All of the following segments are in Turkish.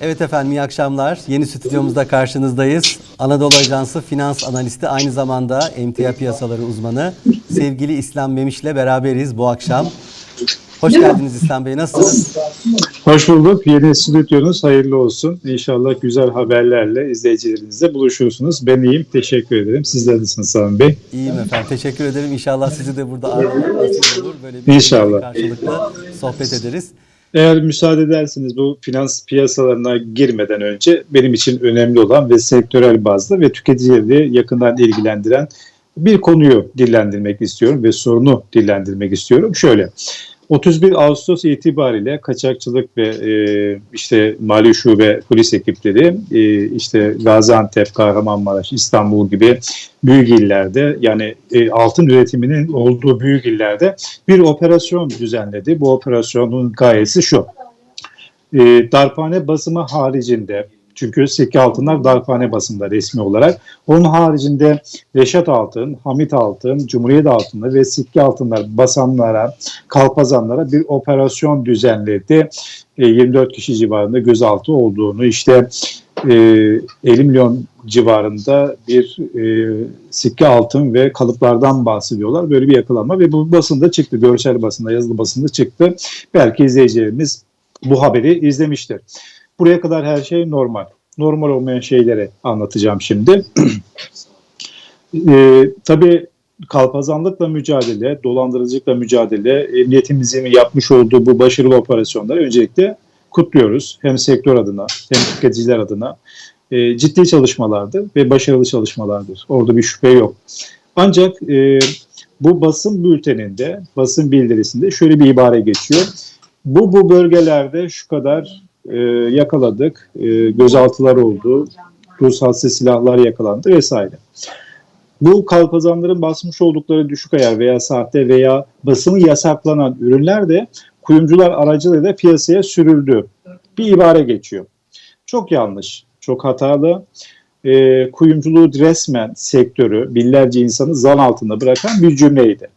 Evet efendim iyi akşamlar. Yeni stüdyomuzda karşınızdayız. Anadolu Ajansı finans analisti aynı zamanda emtia piyasaları uzmanı sevgili İslam Memiş'le beraberiz bu akşam. Hoş geldiniz İslam Bey. Nasılsınız? Hoş bulduk. Yeni stüdyonuz hayırlı olsun. İnşallah güzel haberlerle izleyicilerinizle buluşursunuz. Ben iyiyim. Teşekkür ederim. Sizler nasılsınız Sami Bey? İyiyim efendim. Teşekkür ederim. İnşallah sizi de burada ağırlamak olur. Böyle bir İnşallah. karşılıklı sohbet ederiz. Eğer müsaade ederseniz bu finans piyasalarına girmeden önce benim için önemli olan ve sektörel bazda ve tüketicileri yakından ilgilendiren bir konuyu dillendirmek istiyorum ve sorunu dillendirmek istiyorum. Şöyle, 31 Ağustos itibariyle kaçakçılık ve e, işte mali şube polis ekipleri e, işte Gaziantep, Kahramanmaraş, İstanbul gibi büyük illerde yani e, altın üretiminin olduğu büyük illerde bir operasyon düzenledi. Bu operasyonun gayesi şu. E, darphane basımı haricinde çünkü sikke altınlar darphane basımında resmi olarak. Onun haricinde Reşat Altın, Hamit Altın, Cumhuriyet Altınları ve sikke altınlar basanlara, kalpazanlara bir operasyon düzenledi. E, 24 kişi civarında gözaltı olduğunu işte e, 50 milyon civarında bir e, sikke altın ve kalıplardan bahsediyorlar. Böyle bir yakalanma ve bu basında çıktı. Görsel basında, yazılı basında çıktı. Belki izleyicilerimiz bu haberi izlemiştir. Buraya kadar her şey normal. Normal olmayan şeyleri anlatacağım şimdi. e, tabii kalpazanlıkla mücadele, dolandırıcılıkla mücadele, emniyetimizin yapmış olduğu bu başarılı operasyonları öncelikle kutluyoruz. Hem sektör adına hem tüketiciler adına e, ciddi çalışmalardır ve başarılı çalışmalardır. Orada bir şüphe yok. Ancak e, bu basın bülteninde, basın bildirisinde şöyle bir ibare geçiyor. Bu bu bölgelerde şu kadar e, yakaladık, e, gözaltılar oldu, ruhsatsız silahlar yakalandı vesaire. Bu kalpazanların basmış oldukları düşük ayar veya sahte veya basımı yasaklanan ürünler de kuyumcular aracılığıyla piyasaya sürüldü. Bir ibare geçiyor. Çok yanlış, çok hatalı. E, kuyumculuğu resmen sektörü, binlerce insanı zan altında bırakan bir cümleydi.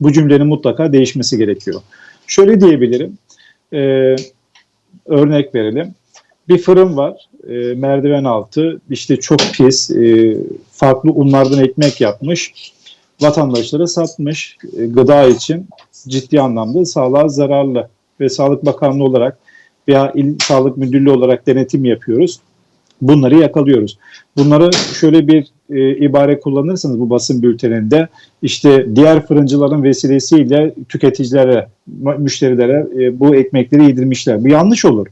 Bu cümlenin mutlaka değişmesi gerekiyor. Şöyle diyebilirim, e, örnek verelim. Bir fırın var, e, merdiven altı, işte çok pis, e, farklı unlardan ekmek yapmış, vatandaşlara satmış, e, gıda için ciddi anlamda sağlığa zararlı ve Sağlık Bakanlığı olarak veya İl Sağlık Müdürlüğü olarak denetim yapıyoruz. Bunları yakalıyoruz. Bunları şöyle bir e, ibare kullanırsanız bu basın bülteninde işte diğer fırıncıların vesilesiyle tüketicilere, müşterilere e, bu ekmekleri yedirmişler. Bu yanlış olur.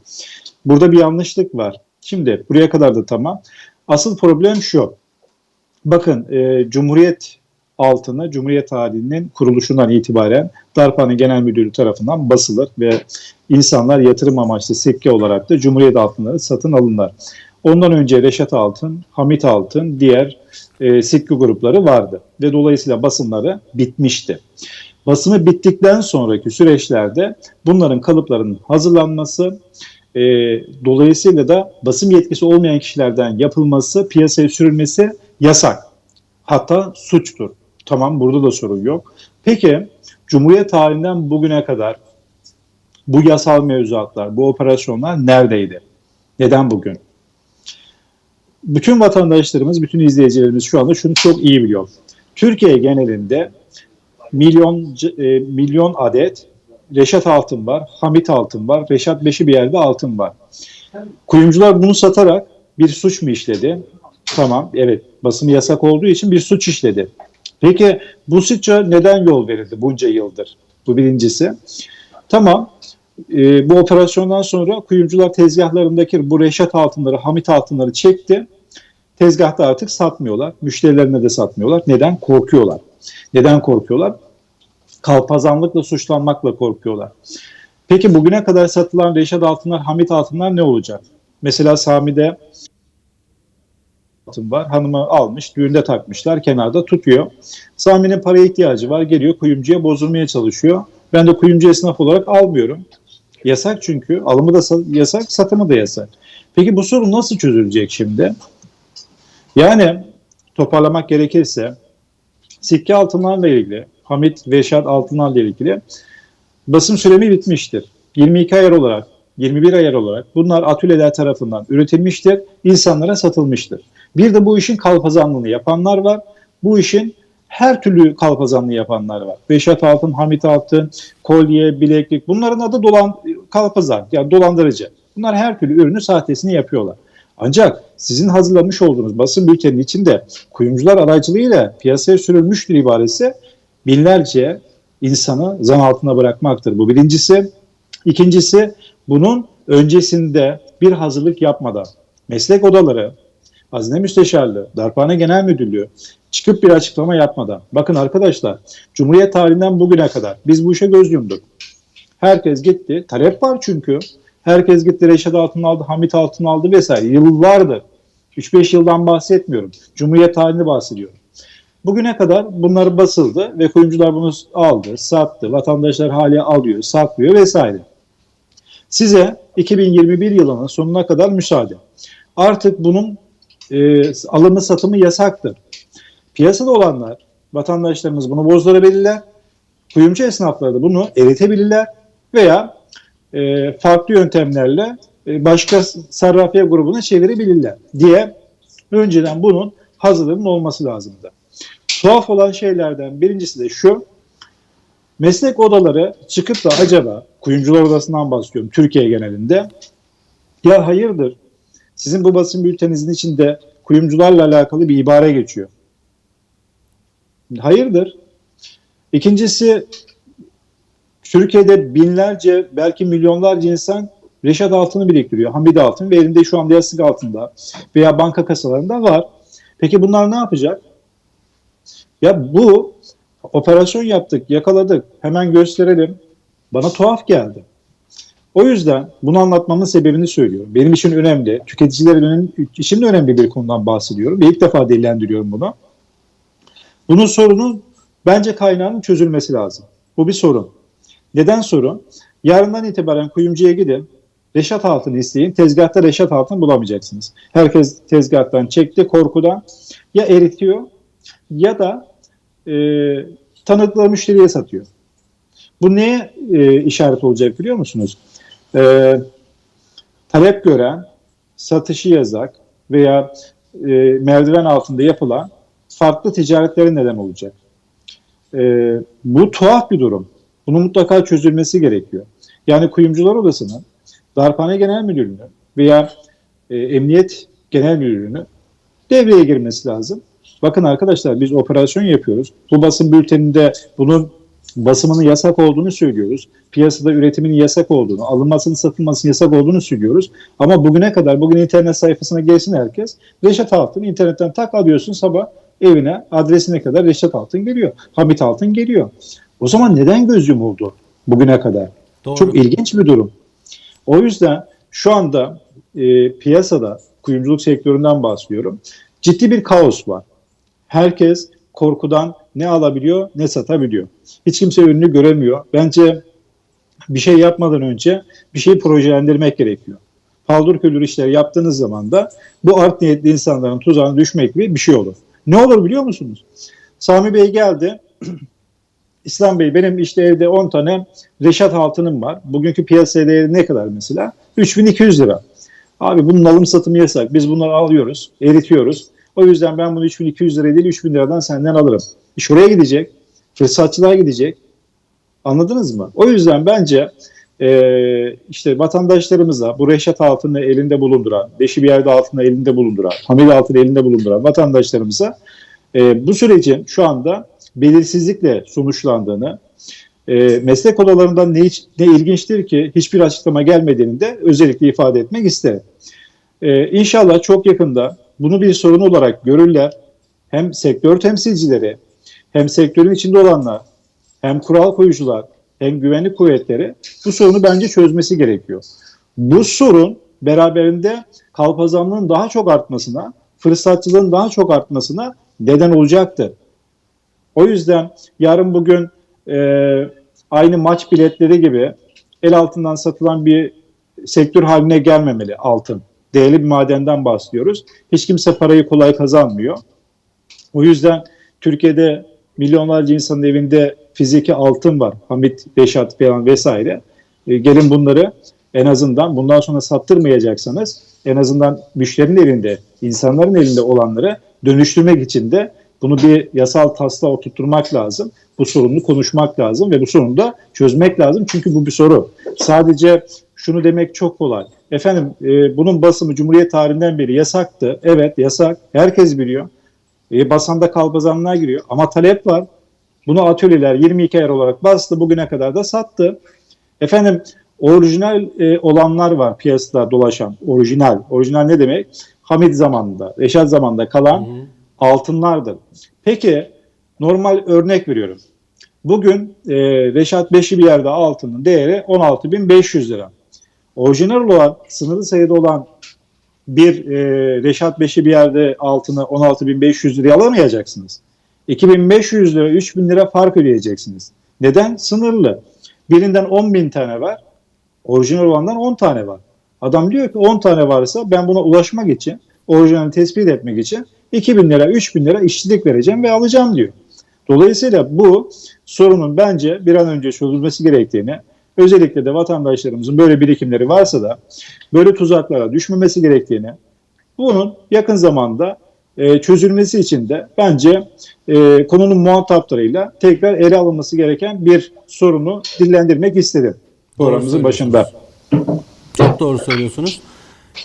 Burada bir yanlışlık var. Şimdi buraya kadar da tamam. Asıl problem şu. Bakın e, Cumhuriyet altına Cumhuriyet halinin kuruluşundan itibaren Darphane Genel Müdürlüğü tarafından basılır ve insanlar yatırım amaçlı sikke olarak da Cumhuriyet altınları satın alınlar. Ondan önce Reşat Altın, Hamit Altın, diğer e, sikke grupları vardı ve dolayısıyla basımları bitmişti. Basımı bittikten sonraki süreçlerde bunların kalıplarının hazırlanması, e, dolayısıyla da basım yetkisi olmayan kişilerden yapılması, piyasaya sürülmesi yasak. Hatta suçtur. Tamam burada da sorun yok. Peki Cumhuriyet tarihinden bugüne kadar bu yasal mevzuatlar, bu operasyonlar neredeydi? Neden bugün? Bütün vatandaşlarımız, bütün izleyicilerimiz şu anda şunu çok iyi biliyor. Türkiye genelinde milyon e, milyon adet Reşat altın var, Hamit altın var, Reşat Beşi bir yerde altın var. Kuyumcular bunu satarak bir suç mu işledi? Tamam, evet basım yasak olduğu için bir suç işledi. Peki bu suça neden yol verildi bunca yıldır? Bu birincisi. Tamam, e, bu operasyondan sonra kuyumcular tezgahlarındaki bu Reşat altınları, Hamit altınları çekti. Tezgahta artık satmıyorlar. Müşterilerine de satmıyorlar. Neden? Korkuyorlar. Neden korkuyorlar? Kalpazanlıkla suçlanmakla korkuyorlar. Peki bugüne kadar satılan Reşat altınlar, Hamit altınlar ne olacak? Mesela Sami'de altın var. Hanımı almış, düğünde takmışlar, kenarda tutuyor. Sami'nin paraya ihtiyacı var, geliyor kuyumcuya bozulmaya çalışıyor. Ben de kuyumcu esnaf olarak almıyorum. Yasak çünkü. Alımı da yasak, satımı da yasak. Peki bu sorun nasıl çözülecek şimdi? Yani toparlamak gerekirse sikke altınlarla ilgili, Hamit ve Şad altınlarla ilgili basım süremi bitmiştir. 22 ayar olarak 21 ayar olarak bunlar atölyeler tarafından üretilmiştir, insanlara satılmıştır. Bir de bu işin kalpazanlığını yapanlar var. Bu işin her türlü kalpazanlığı yapanlar var. Beşat Altın, Hamit Altın, kolye, bileklik bunların adı dolan kalpazan yani dolandırıcı. Bunlar her türlü ürünü sahtesini yapıyorlar. Ancak sizin hazırlamış olduğunuz basın bülteninin içinde kuyumcular aracılığıyla piyasaya sürülmüştür ibaresi binlerce insanı zan altına bırakmaktır. Bu birincisi. İkincisi bunun öncesinde bir hazırlık yapmadan meslek odaları, Hazine Müsteşarlığı, Darphane Genel Müdürlüğü çıkıp bir açıklama yapmadan. Bakın arkadaşlar Cumhuriyet tarihinden bugüne kadar biz bu işe göz yumduk. Herkes gitti. Talep var çünkü. Herkes gitti Reşat Altın aldı, Hamit Altın aldı vesaire. Yıllardır. 3-5 yıldan bahsetmiyorum. Cumhuriyet tarihini bahsediyorum. Bugüne kadar bunlar basıldı ve kuyumcular bunu aldı, sattı. Vatandaşlar hala alıyor, saklıyor vesaire. Size 2021 yılının sonuna kadar müsaade. Artık bunun e, alımı satımı yasaktır. Piyasada olanlar, vatandaşlarımız bunu bozdurabilirler. Kuyumcu esnafları da bunu eritebilirler veya e, farklı yöntemlerle e, başka sarrafiye grubuna çevirebilirler diye önceden bunun hazırlığının olması lazımdı. Tuhaf olan şeylerden birincisi de şu, meslek odaları çıkıp da acaba, kuyumcular odasından bahsediyorum Türkiye genelinde, ya hayırdır, sizin bu basın bülteninizin içinde kuyumcularla alakalı bir ibare geçiyor. Hayırdır? İkincisi Türkiye'de binlerce belki milyonlarca insan Reşat altını biriktiriyor. Hamid altın ve elinde şu anda yastık altında veya banka kasalarında var. Peki bunlar ne yapacak? Ya bu operasyon yaptık, yakaladık, hemen gösterelim. Bana tuhaf geldi. O yüzden bunu anlatmamın sebebini söylüyorum. Benim için önemli, tüketicilerin için de önemli bir konudan bahsediyorum ve ilk defa dillendiriyorum bunu. Bunun sorunun bence kaynağının çözülmesi lazım. Bu bir sorun. Neden sorun? Yarından itibaren kuyumcuya gidin, Reşat altını isteyin. Tezgahta Reşat altın bulamayacaksınız. Herkes tezgahtan çekti korkudan. Ya eritiyor ya da e, tanıkları müşteriye satıyor. Bu neye e, işaret olacak biliyor musunuz? E, talep gören, satışı yazak veya e, merdiven altında yapılan farklı ticaretlere neden olacak. E, bu tuhaf bir durum. Bunun mutlaka çözülmesi gerekiyor. Yani kuyumcular odasının Darphane Genel Müdürlüğü veya e, Emniyet Genel Müdürlüğü'nü devreye girmesi lazım. Bakın arkadaşlar biz operasyon yapıyoruz. Bu basın bülteninde bunun basımının yasak olduğunu söylüyoruz. Piyasada üretiminin yasak olduğunu, alınmasının satılmasının yasak olduğunu söylüyoruz. Ama bugüne kadar, bugün internet sayfasına gelsin herkes. Reşat Altın internetten tak alıyorsun sabah evine, adresine kadar Reşat Altın geliyor. Hamit Altın geliyor. O zaman neden göz yumuldu bugüne kadar? Doğru. Çok ilginç bir durum. O yüzden şu anda e, piyasada kuyumculuk sektöründen bahsediyorum. Ciddi bir kaos var. Herkes korkudan ne alabiliyor ne satabiliyor. Hiç kimse ürünü göremiyor. Bence bir şey yapmadan önce bir şeyi projelendirmek gerekiyor. Paldır küldür işler yaptığınız zaman da bu art niyetli insanların tuzağına düşmek gibi bir şey olur. Ne olur biliyor musunuz? Sami Bey geldi. İslam Bey benim işte evde 10 tane Reşat altınım var. Bugünkü piyasa değeri ne kadar mesela? 3200 lira. Abi bunun alım satımı yasak. Biz bunları alıyoruz, eritiyoruz. O yüzden ben bunu 3200 liraya değil 3000 liradan senden alırım. İş oraya gidecek. Fırsatçılar gidecek. Anladınız mı? O yüzden bence e, işte vatandaşlarımıza bu reşat altını elinde bulunduran, beşi bir yerde altını elinde bulunduran, hamile altını elinde bulunduran vatandaşlarımıza e, bu sürecin şu anda belirsizlikle sonuçlandığını, e, meslek odalarından ne, ne ilginçtir ki hiçbir açıklama gelmediğini de özellikle ifade etmek isterim. E, inşallah çok yakında bunu bir sorun olarak görürler. Hem sektör temsilcileri, hem sektörün içinde olanlar, hem kural koyucular, hem güvenlik kuvvetleri bu sorunu bence çözmesi gerekiyor. Bu sorun beraberinde kalpazanlığın daha çok artmasına, fırsatçılığın daha çok artmasına neden olacaktır. O yüzden yarın bugün e, aynı maç biletleri gibi el altından satılan bir sektör haline gelmemeli altın. Değerli bir madenden bahsediyoruz. Hiç kimse parayı kolay kazanmıyor. O yüzden Türkiye'de milyonlarca insanın evinde fiziki altın var. Hamit, Beşat falan vesaire. E, gelin bunları En azından bundan sonra sattırmayacaksanız en azından müşterinin elinde, insanların elinde olanları dönüştürmek için de bunu bir yasal taslağa oturtturmak lazım. Bu sorunu konuşmak lazım ve bu sorunu da çözmek lazım. Çünkü bu bir soru. Sadece şunu demek çok kolay. Efendim e, bunun basımı Cumhuriyet tarihinden beri yasaktı. Evet yasak. Herkes biliyor. E, basanda kalpazanlığa giriyor. Ama talep var. Bunu atölyeler 22 ayar olarak bastı. Bugüne kadar da sattı. Efendim orijinal e, olanlar var piyasada dolaşan. Orijinal. Orijinal ne demek? Hamid zamanında, Reşat zamanında kalan altınlardır. Peki normal örnek veriyorum. Bugün e, Reşat Beşi bir yerde altının değeri 16.500 lira. Orijinal olan, sınırlı sayıda olan bir e, Reşat Beşi bir yerde altını 16.500 liraya alamayacaksınız. 2500 lira, 3000 lira fark ödeyeceksiniz. Neden? Sınırlı. Birinden 10.000 tane var, orijinal olandan 10 tane var. Adam diyor ki 10 tane varsa ben buna ulaşmak için, orijinalini tespit etmek için 2000 lira, 3000 lira işçilik vereceğim ve alacağım diyor. Dolayısıyla bu sorunun bence bir an önce çözülmesi gerektiğini, özellikle de vatandaşlarımızın böyle birikimleri varsa da böyle tuzaklara düşmemesi gerektiğini, bunun yakın zamanda e, çözülmesi için de bence e, konunun muhataplarıyla tekrar ele alınması gereken bir sorunu dillendirmek istedim programımızın başında. Çok doğru söylüyorsunuz.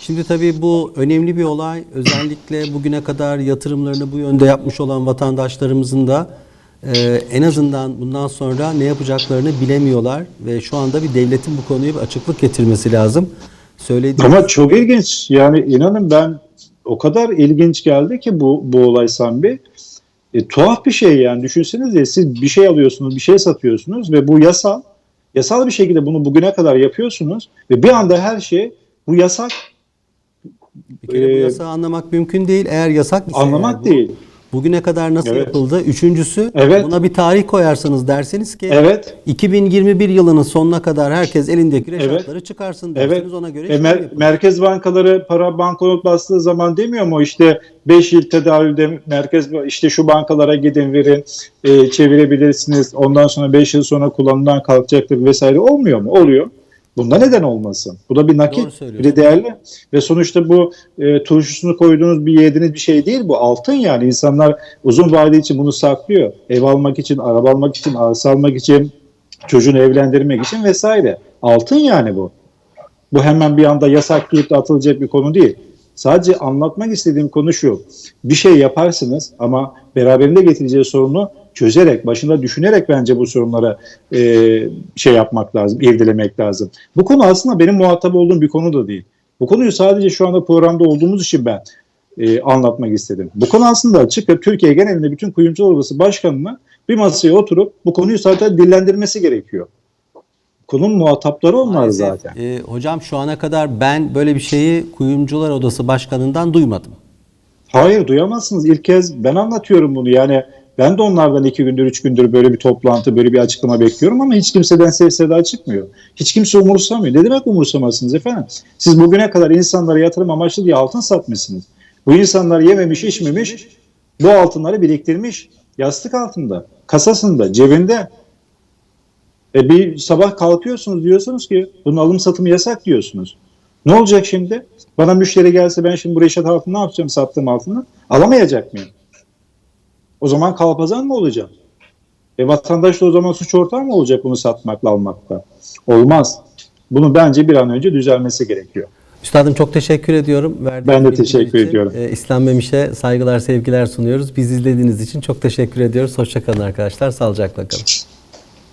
Şimdi tabii bu önemli bir olay. Özellikle bugüne kadar yatırımlarını bu yönde yapmış olan vatandaşlarımızın da e, en azından bundan sonra ne yapacaklarını bilemiyorlar ve şu anda bir devletin bu konuya bir açıklık getirmesi lazım. Söylediğiniz Ama çok ilginç. Yani inanın ben o kadar ilginç geldi ki bu bu olay Sami E, tuhaf bir şey yani. Düşünsenize siz bir şey alıyorsunuz, bir şey satıyorsunuz ve bu yasal. Yasal bir şekilde bunu bugüne kadar yapıyorsunuz ve bir anda her şey bu yasak bir kere bu e, yasağı anlamak mümkün değil. Eğer yasak ise anlamak eğer bu, değil. Bugüne kadar nasıl Evet. yapıldı? Üçüncüsü Evet. buna bir tarih koyarsanız derseniz ki Evet. 2021 yılının sonuna kadar herkes elindeki reşatları çıkarsın derseniz Evet. ona göre E, işlem mer- yapın. merkez bankaları para banknot bastığı zaman demiyor mu işte 5 yıl tedavülde merkez işte şu bankalara gidin verin e, çevirebilirsiniz ondan sonra 5 yıl sonra kullanımdan kalkacaktır vesaire olmuyor mu? Oluyor. Bunda neden olmasın? Bu da bir nakit, bir de değerli. Ve sonuçta bu e, turşusunu koyduğunuz bir yediğiniz bir şey değil bu. Altın yani. insanlar uzun vade için bunu saklıyor. Ev almak için, araba almak için, arsa almak için, çocuğunu evlendirmek için vesaire. Altın yani bu. Bu hemen bir anda yasaklayıp da atılacak bir konu değil. Sadece anlatmak istediğim konu şu. Bir şey yaparsınız ama beraberinde getireceği sorunu çözerek, başında düşünerek bence bu sorunlara e, şey yapmak lazım, irdelemek lazım. Bu konu aslında benim muhatap olduğum bir konu da değil. Bu konuyu sadece şu anda programda olduğumuz için ben e, anlatmak istedim. Bu konu aslında açık ve Türkiye genelinde bütün kuyumcular odası başkanına bir masaya oturup bu konuyu zaten dillendirmesi gerekiyor. Konunun muhatapları onlar Maalesef, zaten. e, hocam şu ana kadar ben böyle bir şeyi Kuyumcular Odası Başkanı'ndan duymadım. Hayır duyamazsınız. İlk kez ben anlatıyorum bunu. Yani ben de onlardan iki gündür, üç gündür böyle bir toplantı, böyle bir açıklama bekliyorum ama hiç kimseden ses seda çıkmıyor. Hiç kimse umursamıyor. Ne demek umursamazsınız efendim? Siz bugüne kadar insanlara yatırım amaçlı diye altın satmışsınız. Bu insanlar yememiş, içmemiş, bu altınları biriktirmiş. Yastık altında, kasasında, cebinde. E bir sabah kalkıyorsunuz diyorsunuz ki bunun alım satımı yasak diyorsunuz. Ne olacak şimdi? Bana müşteri gelse ben şimdi bu reşat altını ne yapacağım sattığım altını? Alamayacak mıyım? O zaman kalpazan mı olacağım? E vatandaş da o zaman suç ortağı mı olacak bunu satmakla almakla? Olmaz. Bunu bence bir an önce düzelmesi gerekiyor. Üstadım çok teşekkür ediyorum. Verdiğiniz Ben de teşekkür için. ediyorum. E, İslam Memiş'e saygılar, sevgiler sunuyoruz. Biz izlediğiniz için çok teşekkür ediyoruz. Hoşçakalın arkadaşlar. Sağlıcakla kalın.